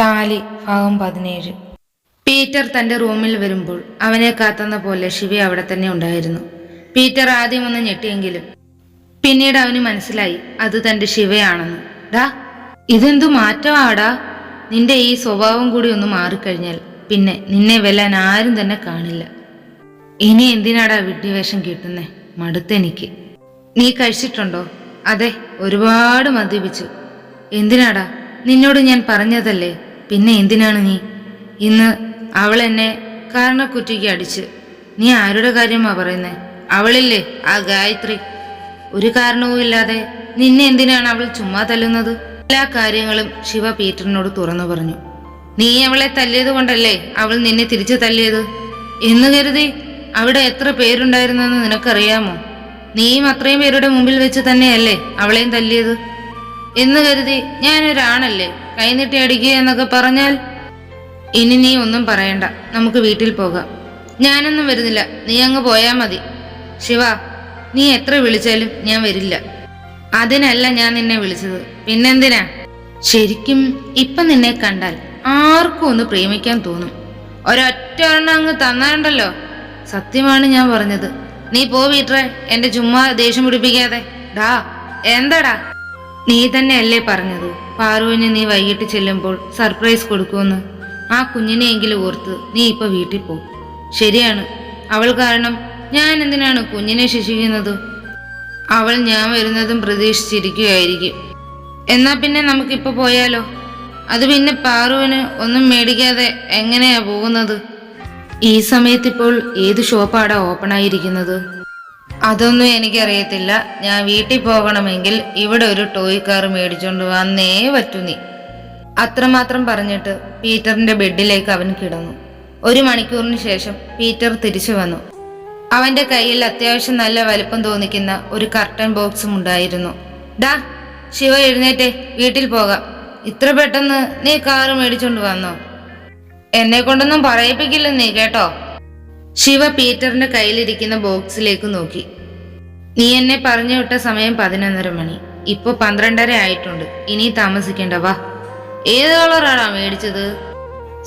താലി ഭാഗം പതിനേഴ്. പീറ്റർ തന്റെ റൂമിൽ വരുമ്പോൾ അവനെ കാത്തുന്ന പോലെ ശിവ അവിടെ തന്നെ ഉണ്ടായിരുന്നു. പീറ്റർ ആദ്യം ഒന്ന് ഞെട്ടിയെങ്കിലും പിന്നീട് അവന് മനസ്സിലായി അത് തന്റെ ശിവയാണെന്ന്. ഡാ ഇതെന്തു മാറ്റമാടാ? നിന്റെ ഈ സ്വഭാവം കൂടി ഒന്ന് മാറിക്കഴിഞ്ഞാൽ പിന്നെ നിന്നെ വെല്ലാൻ ആരും തന്നെ കാണില്ല. ഇനി എന്തിനാടാ വിഡ്ഢിവേഷം കിട്ടുന്നേ? മടുത്തെനിക്ക് നീ കഴിച്ചിട്ടുണ്ടോ? അതെ ഒരുപാട് മദ്യപിച്ചു. എന്തിനാടാ? നിന്നോട് ഞാൻ പറഞ്ഞതല്ലേ? പിന്നെ എന്തിനാണ് നീ? ഇന്ന് അവൾ എന്നെ കാരണക്കുറ്റിക്ക് അടിച്ച്. നീ ആരുടെ കാര്യമാ പറയുന്നേ? അവളില്ലേ ആ ഗായത്രി? ഒരു കാരണവും ഇല്ലാതെ നിന്നെ എന്തിനാണ് അവൾ ചുമ്മാ തല്ലുന്നത്? എല്ലാ കാര്യങ്ങളും ശിവ പീറ്ററിനോട് തുറന്നു പറഞ്ഞു. നീ അവളെ തല്ലിയത് കൊണ്ടല്ലേ അവൾ നിന്നെ തിരിച്ചു തല്ലിയത്? എന്ന് കരുതി അവിടെ എത്ര പേരുണ്ടായിരുന്നെന്ന് നിനക്കറിയാമോ? നീയും അത്രയും പേരുടെ മുമ്പിൽ വെച്ച് തന്നെയല്ലേ അവളെയും തല്ലിയത്? എന്ന് കരുതി ഞാനൊരാണല്ലേ കൈനീട്ടി അടിക്കുക എന്നൊക്കെ പറഞ്ഞാൽ ഇനി നീ ഒന്നും പറയണ്ട. നമുക്ക് വീട്ടിൽ പോകാം. ഞാനൊന്നും വരുന്നില്ല. നീ അങ്ങ് പോയാൽ മതി. ശിവ നീ എത്ര വിളിച്ചാലും ഞാൻ വരില്ല. അതിനല്ല ഞാൻ നിന്നെ വിളിച്ചത്. പിന്നെന്തിനാ? ശരിക്കും ഇപ്പം നിന്നെ കണ്ടാൽ ആർക്കും ഒന്ന് പ്രേമിക്കാൻ തോന്നും. ഒരൊറ്റ ഒരെണ്ണം അങ്ങ് തന്നാണ്ടല്ലോ സത്യമാണ് ഞാൻ പറഞ്ഞത്. നീ പോ വീട്ടറെ. എന്റെ ചുമ്മാ ദേഷ്യം പിടിപ്പിക്കാതെ. ഡാ എന്താടാ? നീ തന്നെ അല്ലേ പറഞ്ഞത്? പാറുവിന് നീ വൈകിട്ട് ചെല്ലുമ്പോൾ സർപ്രൈസ് കൊടുക്കുമെന്ന്. ആ കുഞ്ഞിനെയെങ്കിലും ഓർത്ത് നീ ഇപ്പൊ വീട്ടിൽ പോ. ശരിയാണ്. അവൾ കാരണം ഞാൻ എന്തിനാണ് കുഞ്ഞിനെ ശിക്ഷിക്കുന്നത്? അവൾ ഞാൻ വരുന്നതും പ്രതീക്ഷിച്ചിരിക്കുകയായിരിക്കും. എന്നാ പിന്നെ നമുക്കിപ്പോ പോയാലോ? അത് പിന്നെ പാറുവിന് ഒന്നും മേടിക്കാതെ എങ്ങനെയാ പോകുന്നത്? ഈ സമയത്തിപ്പോൾ ഏത് ഷോപ്പാടാ ഓപ്പൺ ആയിരിക്കുന്നത്? അതൊന്നും എനിക്കറിയത്തില്ല. ഞാൻ വീട്ടിൽ പോകണമെങ്കിൽ ഇവിടെ ഒരു ടോയ് കാർ മേടിച്ചോണ്ട് വന്നേ പറ്റൂ നീ. അത്രമാത്രം പറഞ്ഞിട്ട് പീറ്ററിന്റെ ബെഡിലേക്ക് അവൻ കിടന്നു. ഒരു മണിക്കൂറിന് ശേഷം പീറ്റർ തിരിച്ചു വന്നു. അവന്റെ കയ്യിൽ അത്യാവശ്യം നല്ല വലിപ്പം തോന്നിക്കുന്ന ഒരു കർട്ടൻ ബോക്സും ഉണ്ടായിരുന്നു. ഡാ ശിവ എഴുന്നേറ്റേ വീട്ടിൽ പോകാം. ഇത്ര പെട്ടെന്ന് നീ കാറ് മേടിച്ചോണ്ട് വന്നോ? എന്നെ കൊണ്ടൊന്നും പറയിപ്പിക്കില്ല നീ കേട്ടോ? ശിവ പീറ്ററിന്റെ കയ്യിലിരിക്കുന്ന ബോക്സിലേക്ക് നോക്കി. നീ എന്നെ പറഞ്ഞു വിട്ട സമയം പതിനൊന്നര മണി. ഇപ്പൊ പന്ത്രണ്ടര ആയിട്ടുണ്ട്. ഇനി താമസിക്കേണ്ട വാ. ഏത് കളറാണോ മേടിച്ചത്?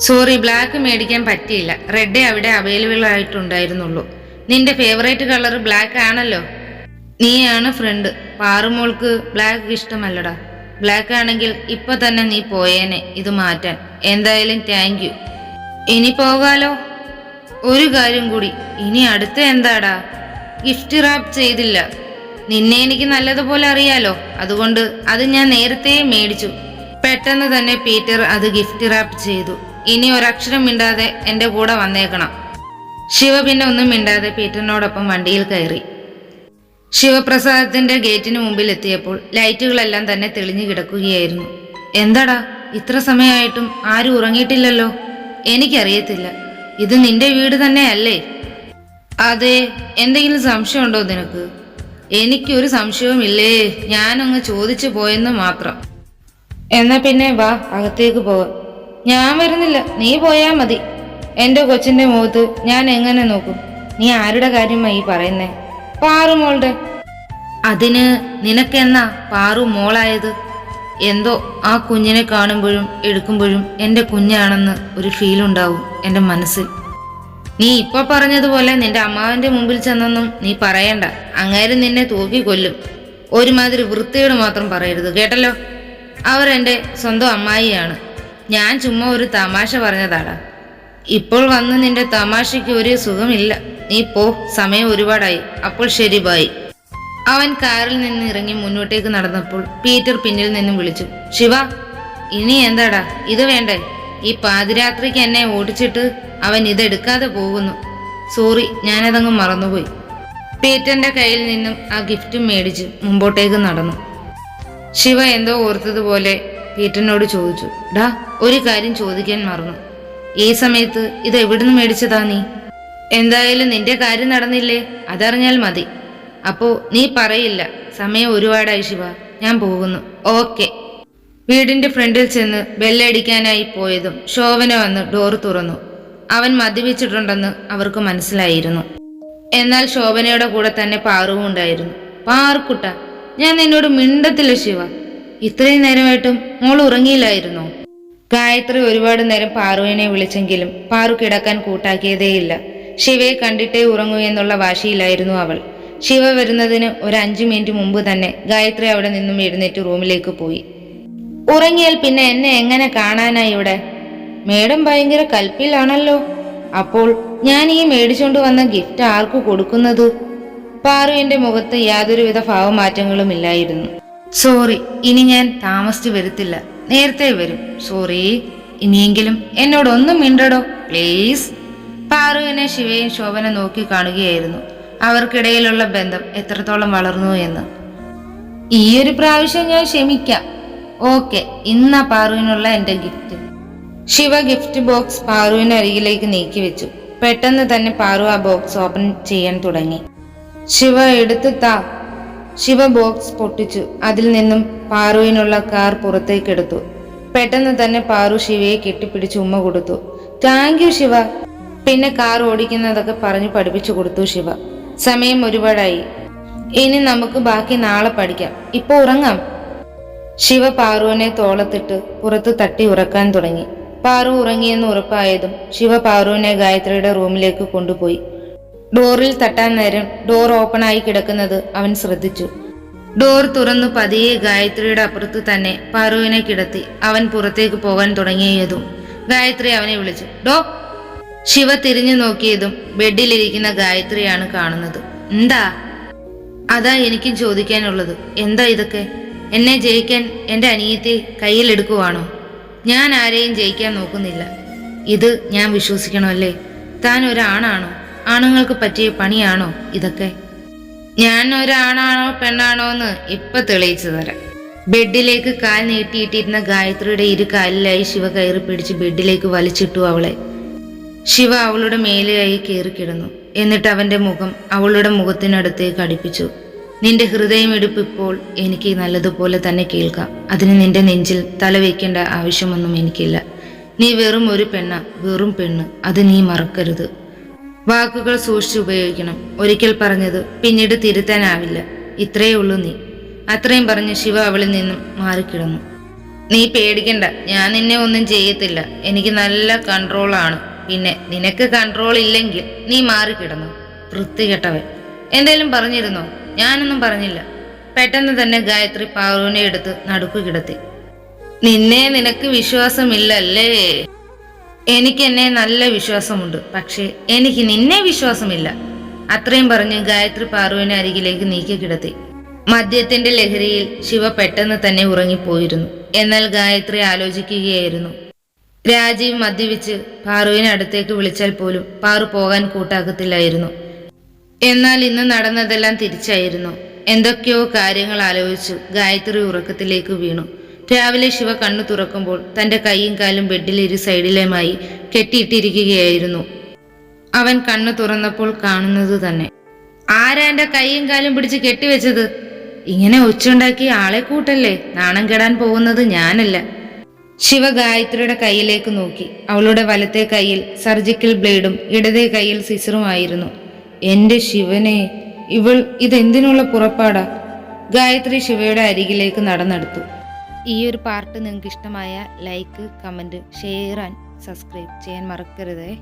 സോറി ബ്ലാക്ക് മേടിക്കാൻ പറ്റിയില്ല. റെഡ് അവിടെ അവൈലബിൾ ആയിട്ടുണ്ടായിരുന്നുള്ളൂ. നിന്റെ ഫേവറേറ്റ് കളർ ബ്ലാക്ക് ആണല്ലോ. നീയാണ് ഫ്രണ്ട് പാറുമോൾക്ക് ബ്ലാക്ക് ഇഷ്ടമല്ലടാ. ബ്ലാക്ക് ആണെങ്കിൽ ഇപ്പൊ തന്നെ നീ പോയേനെ ഇത് മാറ്റാൻ. എന്തായാലും താങ്ക് യു ഇനി പോകാലോ. ഒരു കാര്യം കൂടി. ഇനി അടുത്ത എന്താടാ? റാപ്പ് ചെയ്തില്ല. നിന്നെ എനിക്ക് നല്ലതുപോലെ അറിയാലോ. അതുകൊണ്ട് അത് ഞാൻ നേരത്തെ മേടിച്ചു. പെട്ടെന്ന് തന്നെ പീറ്റർ അത് ഗിഫ്റ്റ് റാപ്പ് ചെയ്തു. ഇനി ഒരക്ഷരം മിണ്ടാതെ എന്റെ കൂടെ വന്നേക്കണം. ശിവ പിന്നെ ഒന്നും മിണ്ടാതെ പീറ്ററിനോടൊപ്പം വണ്ടിയിൽ കയറി. ശിവപ്രസാദത്തിന്റെ ഗേറ്റിന് മുമ്പിൽ എത്തിയപ്പോൾ ലൈറ്റുകളെല്ലാം തന്നെ തെളിഞ്ഞു കിടക്കുകയായിരുന്നു. എന്താടാ? ഇത്ര സമയമായിട്ടും ആരും ഉറങ്ങിയിട്ടില്ലല്ലോ? എനിക്കറിയത്തില്ല. ഇത് നിന്റെ വീട് തന്നെയല്ലേ? അതെ എന്തെങ്കിലും സംശയമുണ്ടോ നിനക്ക്? എനിക്കൊരു സംശയവുമില്ലേ. ഞാനങ്ങ് ചോദിച്ചു പോയെന്ന് മാത്രം. എന്നാ പിന്നെ വാ അകത്തേക്ക് പോവാം. ഞാൻ വരുന്നില്ല. നീ പോയാ മതി. എന്റെ കൊച്ചിന്റെ മുഖത്ത് ഞാൻ എങ്ങനെ നോക്കും? നീ ആരുടെ കാര്യമായി പറയുന്നേ? പാറു മോളുടെ. അതിന് നിനക്കെന്നാ പാറു മോളായത്? എന്തോ ആ കുഞ്ഞിനെ കാണുമ്പോഴും എടുക്കുമ്പോഴും എന്റെ കുഞ്ഞാണെന്ന് ഒരു ഫീൽ ഉണ്ടാവും എന്റെ മനസ്സിൽ. നീ ഇപ്പൊ പറഞ്ഞതുപോലെ നിന്റെ അമ്മാവന്റെ മുമ്പിൽ ചെന്നൊന്നും നീ പറയണ്ട. അങ്ങേരും നിന്നെ തൂക്കി കൊല്ലും. ഒരുമാതിരി വൃത്തിയോട് മാത്രം പറയരുത് കേട്ടല്ലോ? അവർ എന്റെ സ്വന്തം അമ്മായിയാണ്. ഞാൻ ചുമ്മാ ഒരു തമാശ പറഞ്ഞതാടാ. ഇപ്പോൾ വന്ന് നിന്റെ തമാശയ്ക്ക് ഒരു സുഖമില്ല. നീ പോ സമയം ഒരുപാടായി. അപ്പോൾ ശരി ബായി അവൻ കാറിൽ നിന്ന് ഇറങ്ങി മുന്നോട്ടേക്ക് നടന്നപ്പോൾ പീറ്റർ പിന്നിൽ നിന്നും വിളിച്ചു ശിവ ഇനി എന്താടാ? ഇത് വേണ്ടേ? ഈ പാതിരാത്രിക്ക് എന്നെ ഓടിച്ചിട്ട് അവൻ ഇതെടുക്കാതെ പോകുന്നു. സോറി ഞാനതങ്ങ് മറന്നുപോയി. പീറ്ററിന്റെ കയ്യിൽ നിന്നും ആ ഗിഫ്റ്റ് മേടിച്ച് മുമ്പോട്ടേക്ക് നടന്നു. ശിവ എന്തോ ഓർത്തതുപോലെ പീറ്ററിനോട് ചോദിച്ചു. ഡാ ഒരു കാര്യം ചോദിക്കാൻ മറന്നു. ഈ സമയത്ത് ഇത് എവിടുന്ന് മേടിച്ചതാ നീ? എന്തായാലും നിന്റെ കാര്യം നടന്നില്ലേ? അതറിഞ്ഞാൽ മതി. അപ്പോ നീ പറയില്ല. സമയം ഒരുപാടായി ശിവ. ഞാൻ പോകുന്നു. ഓക്കെ. വീടിന്റെ ഫ്രണ്ടിൽ ചെന്ന് ബെല്ലടിക്കാനായി പോയതും ശോഭന വന്ന് ഡോർ തുറന്നു. അവൻ മദ്യപിച്ചിട്ടുണ്ടെന്ന് അവർക്ക് മനസ്സിലായിരുന്നു. എന്നാൽ ശോഭനയുടെ കൂടെ തന്നെ പാറുവും ഉണ്ടായിരുന്നു. പാർക്കുട്ട ഞാൻ നിന്നോട് മിണ്ടത്തില്ല ശിവ. ഇത്രയും നേരമായിട്ടും മോൾ ഉറങ്ങിയില്ലായിരുന്നോ? ഗായത്രി ഒരുപാട് നേരം പാറുവിനെ വിളിച്ചെങ്കിലും പാറു കിടക്കാൻ കൂട്ടാക്കിയതേയില്ല. ശിവയെ കണ്ടിട്ടേ ഉറങ്ങൂ എന്നുള്ള വാശിയിലായിരുന്നു അവൾ. ശിവ വരുന്നതിന് ഒരു അഞ്ചു മിനിറ്റ് മുമ്പ് തന്നെ ഗായത്രി അവിടെ നിന്നും എഴുന്നേറ്റ് റൂമിലേക്ക് പോയി. ഉറങ്ങിയാൽ പിന്നെ എന്നെ എങ്ങനെ കാണാനാ ഇവിടെ? മേഡം ഭയങ്കര കൽപ്പിലാണല്ലോ. അപ്പോൾ ഞാൻ ഈ മേടിച്ചുകൊണ്ട് വന്ന ഗിഫ്റ്റ് ആർക്കു കൊടുക്കുന്നത്? പാറുവിന്റെ മുഖത്ത് യാതൊരുവിധ ഭാവമാറ്റങ്ങളും ഇല്ലായിരുന്നു. സോറി ഇനി ഞാൻ താമസിച്ചു വരത്തില്ല. നേരത്തെ വരും. സോറി ഇനിയെങ്കിലും എന്നോടൊന്നും മിണ്ടടോ പ്ലീസ് പാറുവിനെ ശിവയും ശോഭന നോക്കി കാണുകയായിരുന്നു. അവർക്കിടയിലുള്ള ബന്ധം എത്രത്തോളം വളർന്നു എന്ന്. ഈയൊരു പ്രാവശ്യം ഞാൻ ക്ഷമിക്കാം. ഓക്കെ ഇന്നാ പാറുവിനുള്ള എന്റെ ഗിഫ്റ്റ് ശിവ ഗിഫ്റ്റ് ബോക്സ് പാറുവിന്റെ അരികിലേക്ക് നീക്കി വെച്ചു. പെട്ടെന്ന് തന്നെ പാറു ആ ബോക്സ് ഓപ്പൺ ചെയ്യാൻ തുടങ്ങി. ശിവ എടുത്തു താ. ശിവ ബോക്സ് പൊട്ടിച്ചു. അതിൽ നിന്നും പാറുവിനുള്ള കാർ പുറത്തേക്ക് എടുത്തു. പെട്ടെന്ന് തന്നെ പാറു ശിവയെ കെട്ടിപ്പിടിച്ച് ഉമ്മ കൊടുത്തു. Thank you Shiva. പിന്നെ കാർ ഓടിക്കുന്നതൊക്കെ പറഞ്ഞു പഠിപ്പിച്ചു കൊടുത്തു ശിവ. സമയം ഒരുപാടായി. ഇനി നമുക്ക് ബാക്കി നാളെ പഠിക്കാം. ഇപ്പൊ ഉറങ്ങാം. ശിവ പാറുവിനെ തോളത്തിട്ട് പുറത്ത് തട്ടി ഉറക്കാൻ തുടങ്ങി. പാറു ഉറങ്ങിയെന്ന് ഉറപ്പായതും ശിവ പാറുവിനെ ഗായത്രിയുടെ റൂമിലേക്ക് കൊണ്ടുപോയി. ഡോറിൽ തട്ടാൻ നേരം ഡോർ ഓപ്പൺ ആയി കിടക്കുന്നത് അവൻ ശ്രദ്ധിച്ചു. ഡോർ തുറന്നു പതിയെ ഗായത്രിയുടെ അപ്പുറത്ത് തന്നെ പാറുവിനെ കിടത്തി അവൻ പുറത്തേക്ക് പോകാൻ തുടങ്ങിയതും ഗായത്രി അവനെ വിളിച്ചു. ഡോ ശിവ തിരിഞ്ഞു നോക്കിയതും ബെഡിലിരിക്കുന്ന ഗായത്രിയാണ് കാണുന്നത്. എന്താ? അതാ എനിക്കും ചോദിക്കാനുള്ളത്. എന്താ ഇതൊക്കെ? എന്നെ ജയിക്കാൻ എന്റെ അനിയത്തെ കയ്യിലെടുക്കുവാണോ? ഞാൻ ആരെയും ജയിക്കാൻ നോക്കുന്നില്ല. ഇത് ഞാൻ വിശ്വസിക്കണമല്ലേ? താൻ ഒരാണാണോ? ആണുങ്ങൾക്ക് പറ്റിയ പണിയാണോ ഇതൊക്കെ? ഞാൻ ഒരാണാണോ പെണ്ണാണോ എന്ന് ഇപ്പൊ തെളിയിച്ചു തരാം. ബെഡിലേക്ക് കാൽ നീട്ടിയിട്ടിരുന്ന ഗായത്രിയുടെ ഇരു കാലിലായി ശിവ കയറി പിടിച്ച് ബെഡിലേക്ക് വലിച്ചിട്ടു അവളെ. ശിവ അവളുടെ മേലെയായി കയറി കിടന്നു എന്നിട്ട് അവന്റെ മുഖം അവളുടെ മുഖത്തിനടുത്തേക്ക് അടുപ്പിച്ചു. നിന്റെ ഹൃദയം ഇപ്പോൾ എനിക്ക് നല്ലതുപോലെ തന്നെ കേൾക്കാം. അതിന് നിന്റെ നെഞ്ചിൽ തല വയ്ക്കേണ്ട ആവശ്യമൊന്നും എനിക്കില്ല. നീ വെറും ഒരു പെണ്ണ വെറും പെണ്ണ്. അത് നീ മറക്കരുത്. വാക്കുകൾ സൂക്ഷിച്ച് ഉപയോഗിക്കണം. ഒരിക്കൽ പറഞ്ഞത് പിന്നീട് തിരുത്താനാവില്ല. ഇത്രയേ ഉള്ളൂ നീ. അത്രയും പറഞ്ഞ് ശിവ അവളിൽ നിന്നും മാറിക്കിടന്നു. നീ പേടിക്കണ്ട. ഞാൻ നിന്നെ ഒന്നും ചെയ്യത്തില്ല. എനിക്ക് നല്ല കൺട്രോളാണ്. പിന്നെ നിനക്ക് കൺട്രോൾ ഇല്ലെങ്കിൽ നീ മാറിക്കിടന്നു? വൃത്തികെട്ടവൻ. എന്തേലും പറഞ്ഞിരുന്നോ? ഞാനൊന്നും പറഞ്ഞില്ല. പെട്ടെന്ന് തന്നെ ഗായത്രി പാറുവിനെ എടുത്ത് നടുക്കു കിടത്തി. നിന്നെ നിനക്ക് വിശ്വാസമില്ലല്ലേ? എനിക്ക് എന്നെ നല്ല വിശ്വാസമുണ്ട്. പക്ഷേ എനിക്ക് നിന്നെ വിശ്വാസമില്ല. അത്രയും പറഞ്ഞ് ഗായത്രി പാറുവിനെ അരികിലേക്ക് നീക്കി കിടത്തി. മദ്യത്തിന്റെ ലഹരിയിൽ ശിവ പെട്ടെന്ന് തന്നെ ഉറങ്ങിപ്പോയിരുന്നു. എന്നാൽ ഗായത്രി ആലോചിക്കുകയായിരുന്നു. രാജീവ് മദ്യപിച്ച് പാറുവിനെ അടുത്തേക്ക് വിളിച്ചാൽ പോലും പാറു പോകാൻ കൂട്ടാക്കത്തില്ലായിരുന്നു. എന്നാൽ ഇന്ന് നടന്നതെല്ലാം തിരിച്ചായിരുന്നു. എന്തൊക്കെയോ കാര്യങ്ങൾ ആലോചിച്ചു. ഗായത്രി ഉറക്കത്തിലേക്ക് വീണു. രാവിലെ ശിവ കണ്ണു തുറക്കുമ്പോൾ തന്റെ കൈയും കാലും ബെഡിൽ ഇരു സൈഡിലേമായി കെട്ടിയിട്ടിരിക്കുകയായിരുന്നു. അവൻ കണ്ണു തുറന്നപ്പോൾ കാണുന്നത് തന്നെ. ആരാ എന്റെ കൈയും കാലും പിടിച്ച് കെട്ടിവെച്ചത്? ഇങ്ങനെ ഒച്ചുണ്ടാക്കി ആളെ കൂട്ടല്ലേ? നാണം കെടാൻ പോകുന്നത് ഞാനല്ല. ശിവ ഗായത്രിയുടെ കൈയിലേക്ക് നോക്കി. അവളുടെ വലത്തെ കൈയിൽ സർജിക്കൽ ബ്ലേഡും ഇടതേ കൈയിൽ സിസറുമായിരുന്നു. എന്റെ ശിവനെ ഇവൾ ഇതെന്തിനുള്ള പുറപ്പാടാ? ഗായത്രി ശിവയുടെ അരികിലേക്ക് നടന്നെടുത്തു. ഈ ഒരു പാർട്ട് നിങ്ങൾക്ക് ഇഷ്ടമായ like comment share and subscribe ചെയ്യാൻ മറക്കരുതേ.